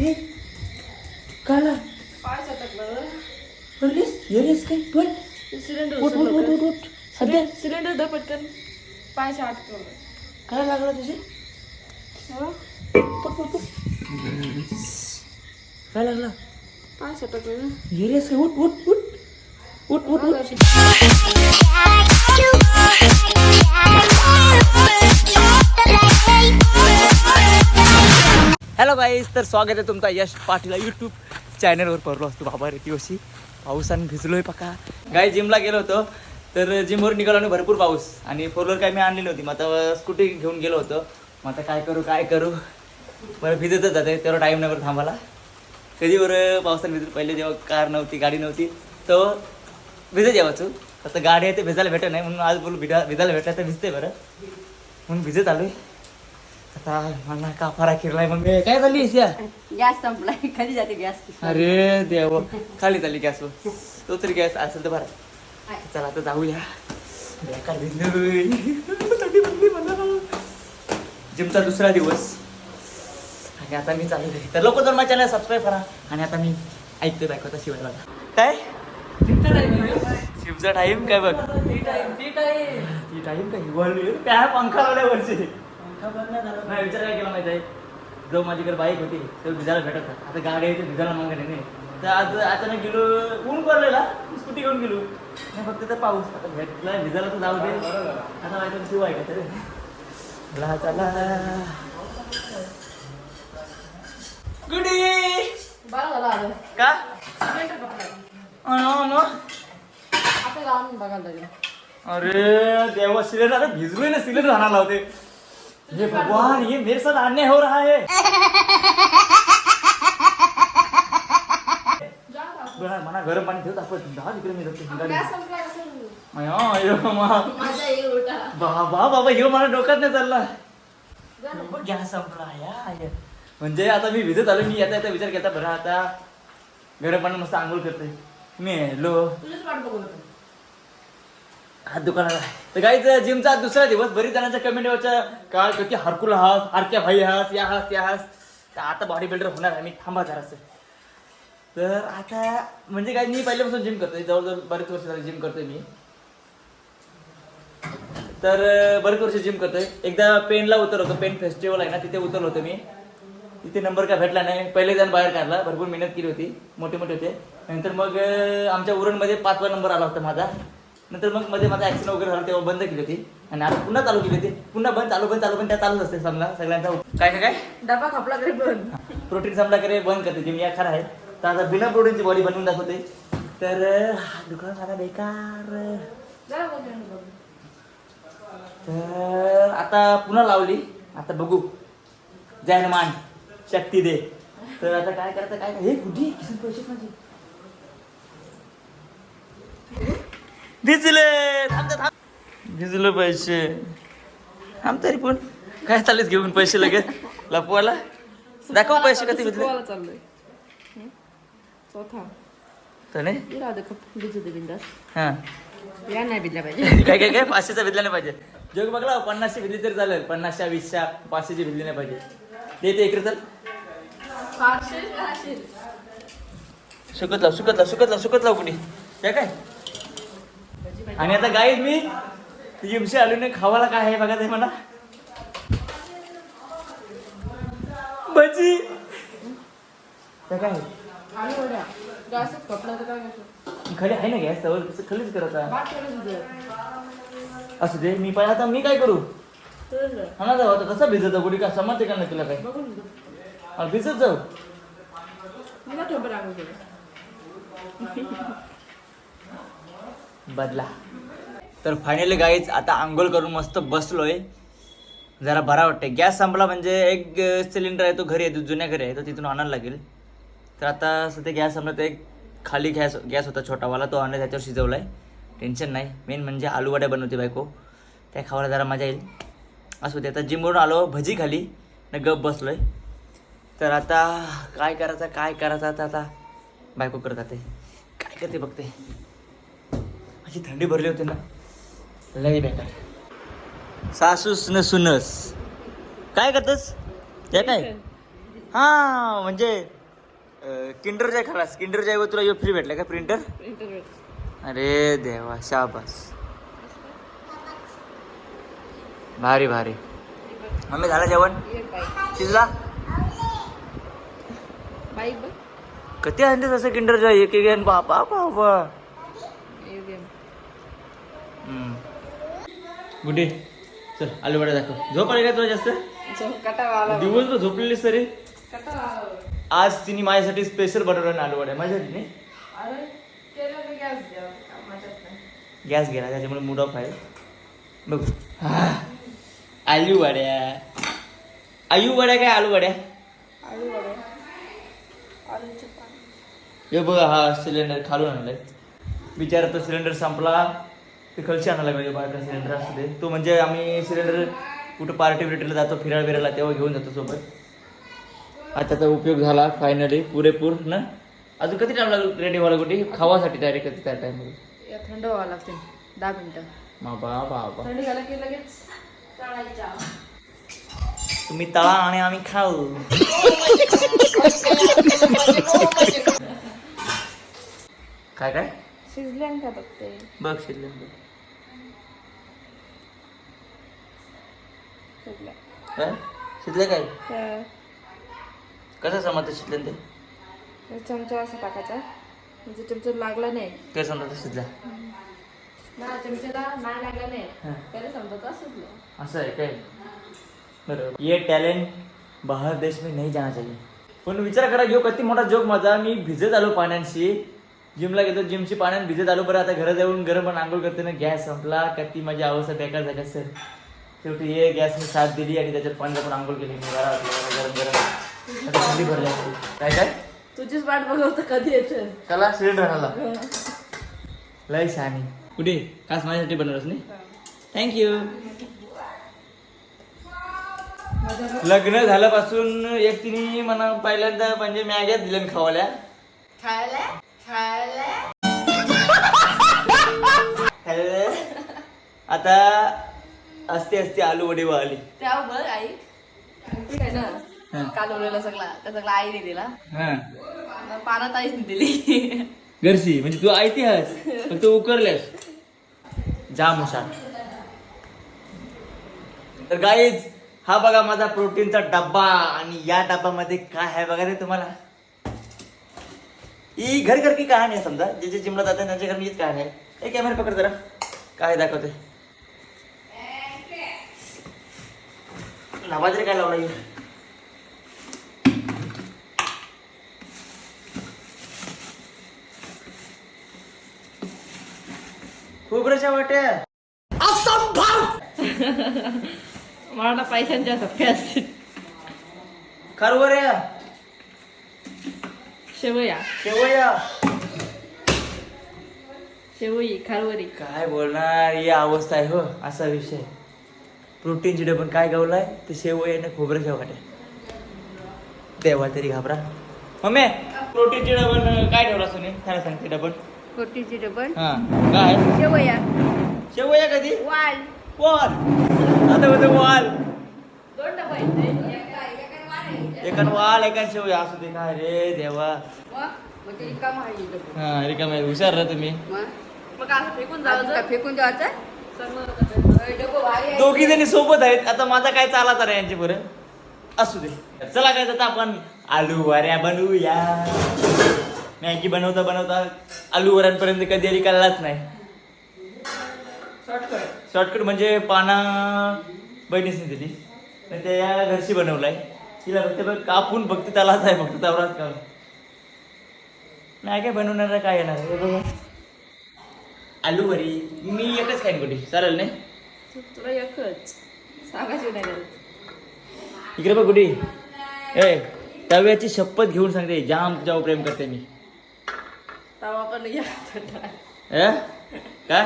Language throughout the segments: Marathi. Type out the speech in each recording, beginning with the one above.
ए, काला पाय सटकलं पडलीस येलीस काय बोल सिलेंडर उठ उठ उठ उठ उठ सध्या सिलेंडर दर पटकन पाय अटकलं काय लागलं तुझे हो? पट पट पट काय लागलं पाय सटकलं येलीस काय उठ उठ उठ उठ उठ उठ हॅलो गाईज तर स्वागत आहे तुमचा यश पाटील यूट्यूब चॅनलवर पडलो असतो बाबा रे दिवशी पावसाने भिजलोय पका. गाय जिमला गेलो होतो. तर जिमवर निघालो आणि भरपूर पाऊस. आणि फोर व्हीलर काय मी आणली नव्हती मग आता स्कूटी घेऊन गेलो होतो. मग आता काय करू काय करू? बरं भिजतच जाते तेवढा टाईम नाही बरं थांबाला कधी बरं पावसाने भिजत पहिले जेव्हा कार नव्हती गाडी नव्हती तर भिजत यावाचो आता गाडी आहे ते भिजायला भेटत नाही. म्हणून आज बोलू भिजा भिजायला भेटलं तर भिजते बरं. म्हणून भिजत आलो आहे आता मला का फरा किरलाय मग? मी काय झाली या गॅस संपलाय. कधी जाते गॅस? अरे देव. खाली झाली गॅसवर तो तरी गॅस असेल तर बरं. चला आता जाऊया. बेकार. जिमचा दुसरा दिवस. आणि आता मी चालू आहे. तर लोक जर माझ्या चॅनल सबस्क्राईब करा. आणि आता मी ऐकतोय बायकोचा शिवाय बघा. काय? शिवचा टाईम काय बघ? ती टाईम काय? हिवाळली काय पंखा लावल्या वरची. नाही विचार काय केला माहिती आहे? जो माझ्याकडे बाईक होती तो भिजायला भेटत होता. आता गाडी आहे ते भिजायला मागत नाही तर आज अचानक गेलो ऊन पडलेला स्कूटी घेऊन गेलो. नाही फक्त तर पाऊस. आता भेटला भिजायला तर जाऊ दे आता माहिती शिव आहे का तरी चला चला. गुडी बरं झालं आलं का? सिलेंडर कपडा अनो, अनो. आता लावून बघायला लागेल. अरे देवा सिलेंडर अरे भिजलोय ना सिलेंडर आणायला होते हे भगवान ये मेरे साथ अन्याय हो रहा है। मला गरम पाणी ठेवत आपण दहा तिकडे मी। जातो बाबा बाबा ह्यो मला डोक्यात नाही चालला. गॅस संपला या, या. म्हणजे आता मी भिजत आलो मी येता येता विचार केला बरं आता गरम पाणी मस्त आंघोळ करतोय मी लो. हात दुकानाला तर काहीच जिमचा दुसरा दिवस बरीच जणांच्या कमेंट वरच्या काळ किती हरकुल हास आरक्या भाई हास या हास त्या हास. तर आता बॉडी बिल्डर होणार आहे मी थांबा जरासं. तर आता म्हणजे काय मी पहिल्यापासून जिम करतोय जवळजवळ बरेच वर्ष झाली जिम करतोय मी. तर बरेच वर्ष जिम करतोय. एकदा पेनला उतर होतो पेन फेस्टिवल आहे ना तिथे उतरलो होतो मी. तिथे नंबर काय भेटला नाही. पहिले जण बाहेर काढला भरपूर मेहनत केली होती मोठे मोठे होते. नंतर मग आमच्या उरणमध्ये पाचवा नंबर आला होता माझा. नंतर मग मध्ये माझा ऍक्सिडेंट वगैरे झाला तेव्हा बंद केली होती. आणि आता पुन्हा चालू केली होती. पुन्हा बंद चालू बंद चालू बंद त्या चालूच असते समजा सगळ्यांचा. काय काय काय? डबा खपला तरी पण प्रोटीन संपला करे बंद करते जिम या खरं आहे. तर आता बिना प्रोटीनची बॉडी बनवून दाखवते. तर दुकान झाला बेकार. जा. तर आता पुन्हा लावली. आता बघू. जय मान शक्ती दे. तर आता काय करायचं काय हे कुठे? पैसे माझे? भिजले. थांब थांब. भिजले पैसे. थांब तरी पण. काय चालेल घेऊन पैसे लगेच? लपवाला दाखव पैसे कधी भिजले. चाललोय? चौथा तर नाही? ये राहू दे खप. भिजू दे बिंदास. हा. या नाही भिजल्या पाहिजे. काय काय काय? पाचशेचा भिजला नाही पाहिजे. जग बघला पन्नासशे भिजली तरी चालेल. पन्नासच्या वीसच्या पाचशेची भिजली नाही पाहिजे. देते इकडे चल. सुकत लाव सुकत लाव सुकत लाव सुकत लाव कुठे त्या काय? आणि आता गाईत मी जिमशी आलो नाही खावाला काय आहे बघा ते मला त्या काय? खाली आहे ना गॅस? त्यावर खालीच करत. असू दे मी पाहिजे आता मी काय करू. हा ना जाऊ आता कसं भिजत कुठे का समजते का नाही तुला काय? भिजत. जाऊ. बदला. तर फायनली गाईच आता आंघोळ करून मस्त बसलोय. जरा बरा वाटते गॅस संपला म्हणजे एक सिलेंडर आहे तो घरी आहे तो जुन्या घरी आहे तो तिथून आणायला लागेल. तर आता सध्या गॅस संपला तर एक खाली गॅस गॅस होता छोटावाला तो आणला त्याच्यावर शिजवला आहे टेन्शन नाही. मेन म्हणजे आलू वड्या बनवते बायको. त्या खावायला जरा मजा येईल. असू दे आता जिमवरून आलो भजी खाली. न गप बसलोय. तर आता काय करायचं काय करायचं आता आता बायको करतात ते काय करते बघते. अशी थंडी भरली होती ना. लय बेकार. सासूस न सुनस. काय करतस? या काय? हा म्हणजे किंडर जाय खलास. किंडर जाय तुला यो फ्री भेटला का प्रिंटर प्रिंटर अरे देवा शाबास. भारी भारी. मम्मी झालं जेवण? शिजला? कधी आणते तसं किंडर जाय एक एक बापा बापा AVM. गुड्डी चल आलू वडा दाखव. झोप आली का तुला जास्त. दिवसभर झोपलेलीस तरी? आला बघ. आज तिने माझ्यासाठी स्पेशल बनवलं ना आलू वड्या माझ्या नाही. गॅस गेला त्याच्यामुळे मूड ऑफ आहे. बघ. आलू वड्या आयू वड्या काय आलू वड्या हे बघा हा सिलेंडर खालून आणलाय. बिचारा तो सिलेंडर संपला. ते खालची आणायला पाहिजे बाहेर सिलेंडर असू दे तो म्हणजे आम्ही सिलेंडर कुठं पार्टी बिर्टीला जातो फिरायला बिरायला तेव्हा घेऊन जातो सोबत. आता त्याचा उपयोग झाला फायनली पुरेपूर ना? अजून किती टाइम लागेल रेडी व्हायला कुठे? खावासाठी डायरेक्ट किती त्या टाइममध्ये या थंड व्हावं लागते. दहा मिनिटं. बाबा बाबा. थंडी झालं की लगेच तुम्ही तळा आणि आम्ही खाऊ. काय काय? शिजले का बघते? बघ शिरले शिजल्या काय शिजले काय? कसं समजतं शिजले ते? चमचा असा टाकायचा. म्हणजे चमचा लागला नाही. ते समजतं शिजला? ना चमच्याला नाही लागला नाही. हा. त्याला समजत असत असं आहे काय? बरोबर. ये टॅलेंट बाहेर देश में नहीं जाना चाहिए पण विचार करा घेऊ किती मोठा जोक माझा. मी भिजत आलो पाण्याशी. जिमला गेलो जिमची पाण्यात भिजत आलो बरं. आता घरात जाऊन गरम पण आंघोळ करते ना. गॅस संपला. किती माझी अवस्था बेकार झाली सर शेवटी ये गॅसने साथ दिली आणि त्याच्यात पाण्यात पण आंघोळ केली. मी मला गरम गरम आता थंडी भरली असती. काय काय? तुझीच वाट बघवतं कधी येतं. चला सिलेंडर आला लय शहाणी. कुठे? खास माझ्यासाठी बनवलंस नाही? थँक्यू लग्न झाल्यापासून एक तिने मला पहिल्यांदा म्हणजे मॅग्या दिल्या खावाल्या. आता असते असते आलू वडी आली त्या बघ आई. ठीक आहे हा. ना काल उरलेला सगळा. त्या सगळा आईने दिला. हा. पानात आईच दिली. घरची म्हणजे तू ऐतिहास पण तू उकरल्यास. जाम हुशार तर गाईज हा बघा माझा प्रोटीनचा डब्बा आणि या डब्यामध्ये काय आहे बघा रे तुम्हाला. ही घर घर की कहाणी आहे समजा. जे जे जिमला जातात त्यांच्या घर मीच कहाणी आहे. एक कॅमेरा पकड जरा. काय दाखवते रे काय लावला ह्यो? खोबऱ्याच्या वाट्या. मला पैशांच्या धप्प्या असतील. खारवऱ्या शेवया. शेवया. शेवई खारवरी. काय बोलणार ही अवस्था आहे हो असा विषय. प्रोटीनची डबन काय गावलाय ते शेवया ना खोबऱ्याच्या वाट्या देवा तरी घाबरा. मम्मी प्रोटीनची डबन काय ठेवला तुम्ही काय सांगते डबन कोटीची डबल हा काय? शेवया. शेवया कधी? वाल. वाल. आता होते वाल. दोन डबल एकान वाल एकान शेवया. असू दे काय रे देवा. काम आहे हा रिकाम हुशार रा तुम्ही. मग? असं फेकून जायचं फेकून जायचं दोघी जणी सोबत आहेत. आता माझा काय चाला तर यांचे बरं असू दे. चला काय आता आपण आलू वऱ्या बनवूया. मॅगी बनवता बनवता आलू वऱ्यांपर्यंत कधी आली कळलाच नाही. शॉर्टकट शॉर्टकट म्हणजे पाना बहिणीसनी दिली. पण त्या या घरची बनवलाय. तिला फक्त बघ कापून फक्त त्यालाच आहे फक्त त्यावरच का नाही काय बनवणार काय येणार आलू वरी मी एकच खाईन कुठे? चालेल नाही? तुला एकच. सांगायची नाही इकडे बघ कुठे. ए तव्याची शपथ घेऊन सांगते. जाम तुझ्यावर प्रेम करते मी. तवा पण या ए? काय?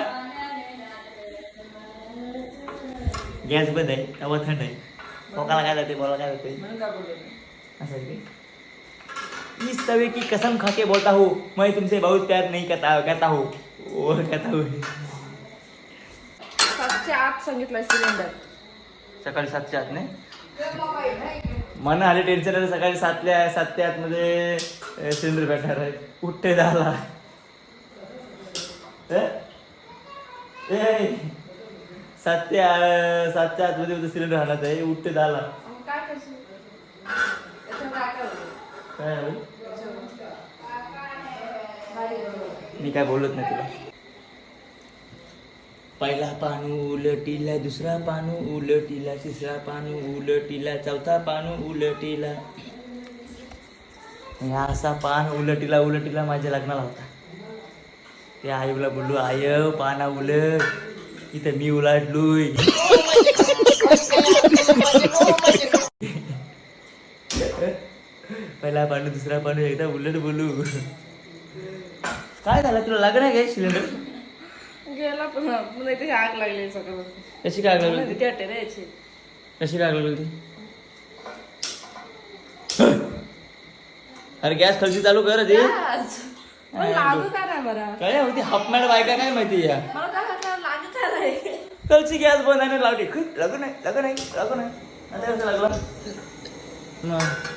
गॅस बंद आहे. तवा थंड आहे. लोकाला काय जाते? बोला काय जाते? म्हणून का बोललो मी? असं आहे ते. इस तवे की कसम खा के बोलता हूँ. मैं तुमसे बहुत प्यार नहीं करता करता हूँ. वो कहता हूँ. सातशे आठ सांगितलंय सिलेंडर. सकाळी सातच्या आत नाही मला आले टेन्शन आलं सकाळी सातल्या सात ते आतमध्ये सिलेंडर भेटणार आहे. उठते झाला. ए? सात ते अं, सातच्या आतमध्ये सिलेंडर हाणत आहे. उठते झाला. काय काय करायचं? काय झालं? भारी आहे. मी काय बोलत नाही तुला. पहिला पानू उलटीला दुसरा पानू उलटीला तिसरा पानू उलटीला चौथा पानू उलटीला. ह्या असा पान उलटीला उलटीला माझ्या लग्नाला होता. ते आईला बोललो आय पाना उलट इथं मी उलाटलोय पहिला पानू दुसरा पानू एकदा उलट बोलू. काय झालं? तुला लागणार काय सिलेंडर गेला पण पुन्हा इथे आग लागली सकाळपासून. कशी काय लागली भीती वाटते रे याची. कशी काय लागली ती अरे गॅस खालची चालू कर ती आज. मला लागू का नाही बरं? काय होती? हाफमॅड बायका काय माहिती या? मला काय वाटलं लागत आहे खालची गॅस बंद आणि लावली खूप लागू नाही लागू नाही लागू नाही. आता कसं लागला? मग.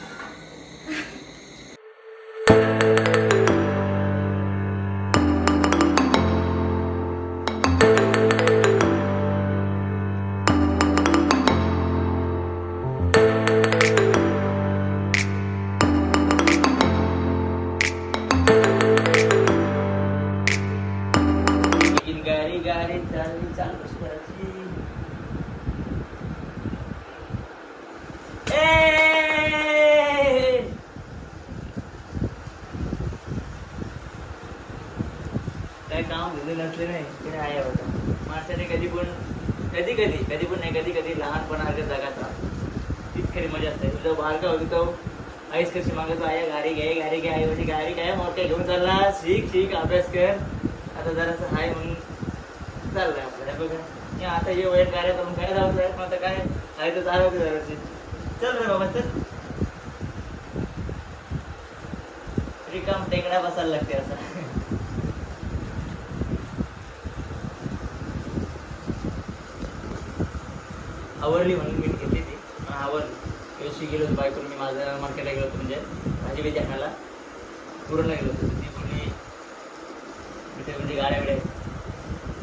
कधी कधी जगाचा तीच खरी मजा असते. तुझं बाहेर का होती तो आईस कशी मागतो आया गाडी घे गाडी घे आई म्हणजे गाडी काय मग काय घेऊन चालला. शिक शिक अभ्यास कर. आता जरासं हाय म्हणून चाललंय आपल्याला बघा. आता हे वय कार्य करून काय जाऊ साहेब आता काय? आहे तर चालवते जराशी. चल रे बाबा चल. रिकाम टेकड्या बसायला लागते असं. आवडली म्हणून मी घेतली ती. पण आवडली दिवशी गेलो होतो बायकोन मी माझं मार्केटला गेलो होतो म्हणजे भाजी बिजी आणायला पूर्ण गेलो होतो. ती बोलली तिथे म्हणजे गाड्या बिड्या.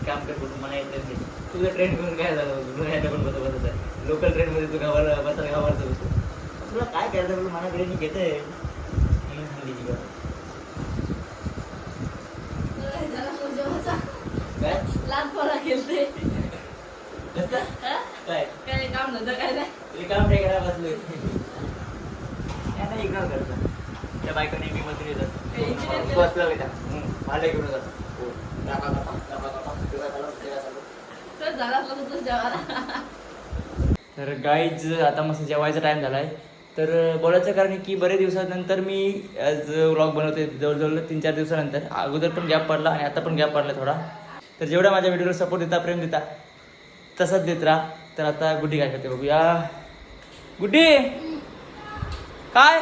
काम कर कुठून मला येत नाही. तुझं ट्रेन करून काय झालं? यायला पण बसत बसत आहे. लोकल ट्रेनमध्ये तू गावाला बसायला गावाला बसतो तुला काय करायचं बोलू मला ट्रेन घेते म्हणून सांगली ती गं. काय? लहान पोरा खेळते कसं? काय? काय काम काय नाही. रिकाम टेकड्या बसलोय. यांना इग्नोर करतो. त्या बायकोने मी मध्ये येतात ते engineer बसलं बेटा मला इकडून जात. हो. झाला असला तर जेवायला. तर गाईज आता मस्त जेवायचा टाइम झालाय. तर अं, बोलायचं कारण आहे की बरेच दिवसानंतर मी आज व्लॉग बनवते जवळजवळ तीन चार दिवसानंतर. अगोदर पण गॅप पडला आणि आता पण गॅप पडला थोडा. तर जेवढा माझ्या व्हिडिओला सपोर्ट देता प्रेम देता तसंच देत राहा. तर आता गुड्डी काय करते बघूया. गुड्डी! काय?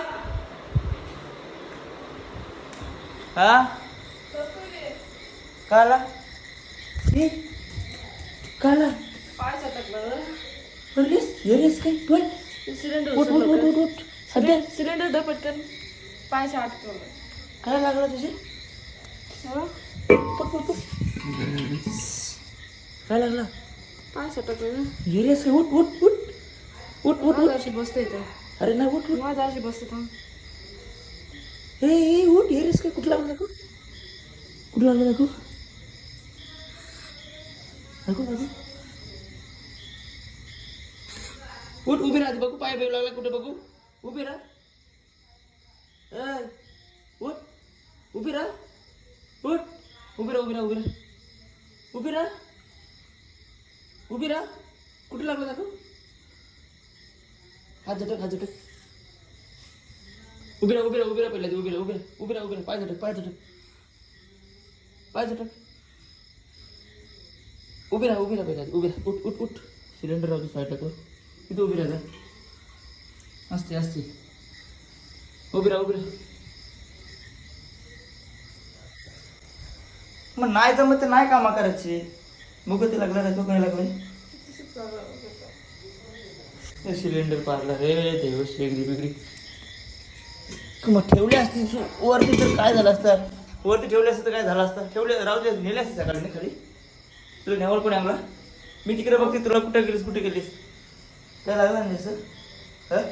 हा? काला? काला? सध्या. सिलेंडर द पटकन. पाय अटकलं काय लागलं तुझे? काय लागलं? पाय सटकलं येलीस काय उठ उठ उठ. उठ उठ उठ. अशी बसते इथे. अरे नाही उठ उठ. माझा अशी बसते थांब. हे हे उठ. येलीस काय कुठं लागलं दाखव कुठं लागलं दाखव दाखव दाखव उठ उभी राहा. बघू पाय बेव लागला कुठे बघू? उभी राहा. ए, उठ. उभी राहा. उठ. उभी राहा उभी राहा उभी राहा. उभी राहा. उभी राहा. कुठे लागलं दाखव. हात झटक हात झटक. उभी राहा उभी राहा उभी राहा पहिल्या उभी राहा उभी राहा उभी राहा उभी राहा. पाय झटक पाय झटक. पाय झटक. उभी राहा उभी राहा पहिला उभी राहा. उठ उठ उठ. सिलेंडर राहतो साईडला कर तिथे उभी राहा जा. असते असते उभी राहा उभी राहा. मग नाही जमत ते नाही कामा करायची. बघू ते लागलं नाही तो काय लागलाय? सिलेंडर पारला रे देव शेगडी बिगडी. मग ठेवले असते सु- वरती तर काय झालं असतं? वरती ठेवले असतं तर काय झालं असतं? ठेवले राहू दे नेले असते सकाळी नाही खाली. तुला नेवल कोणी आणला? मी तिकडे बघते तुला कुठे गेलीस कुठे गेलीस? काय लागलं नाही असं हं?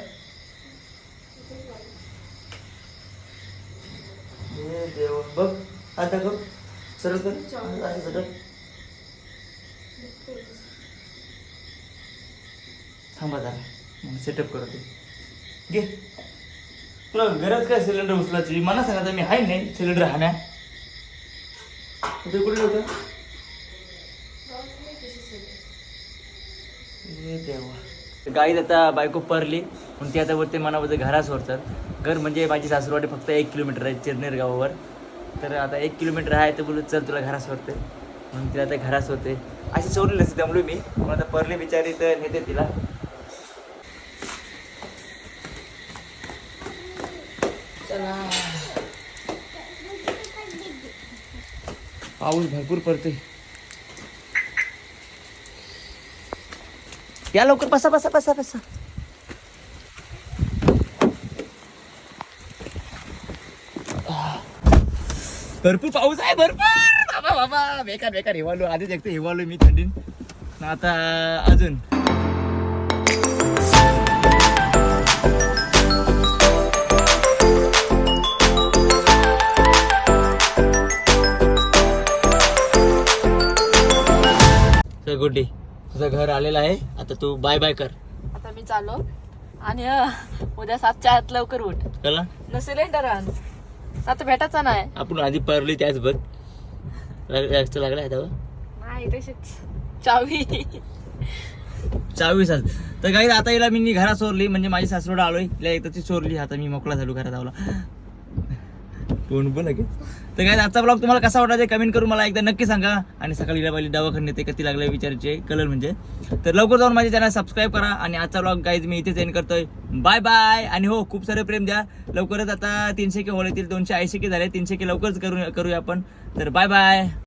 देव बघ आता कर सरळ कर. असं सरळ. थांबा जरा. सेटअप करतो. घे. तुला गरज काय सिलेंडर उचलायची? मला सांगा मी आहे नाही सिलेंडर हाण्या. कुठे कुठे होतं देवा. गाईत आता बायको परली. पण ती आता बोलते मनामध्ये घरा सोडतात. घर म्हणजे माझी सासूरवाडी फक्त एक किलोमीटर आहे चिरनेर गावावर. तर आता एक किलोमीटर आहे तर बोलू चल तुला घरा सोडते. म्हणून तिला आता घरा सोडते अशी सोडली नसते त्यामुळे मी. म्हणून आता परली बिचारी तर नेते तिला. चला. पाऊस भरपूर पडते. या लवकर बसा बसा बसा बसा. भरपूर पाऊस आहे भरपूर. बाबा बेकार बेकार हिवालो आधीच एकटं हिवालो मी थंडीन. आता अजून. तर गुड्डी तुझं घर आलेलं आहे. आता तू बाय बाय कर. आता मी चालो आणि अ, उद्या सातच्या आत लवकर उठ. कळला न सिलेंडर आण. आता भेटायचा नाही. आपण आधी परली त्याच बघ. जास्त लागला आहे नाही तशीच चावी. चावी साल. तर काही आता हिला मी घरात सोरली म्हणजे माझी सासरोड आलोय. तिला एकदा ती चोरली आता मी मोकळा झालो घरात आवला. कोण बोल लगेच. तर काय आजचा ब्लॉग तुम्हाला कसा वाटला ते कमेंट करून मला एकदा नक्की सांगा. आणि सकाळी हिला पहिली दवाखान्यात ते कधी लागले विचारायचे कलर म्हणजे. तर लवकर जाऊन माझे चॅनल सबस्क्राईब करा आणि आजचा ब्लॉग काहीच मी इथेच एंड करतोय. बाय बाय आणि हो खूप सारे प्रेम द्या. लवकरच आता तीनशे के होल येतील दोनशे ऐंशी के झाले तीनशे के लवकरच करू करूया आपण. तर बाय बाय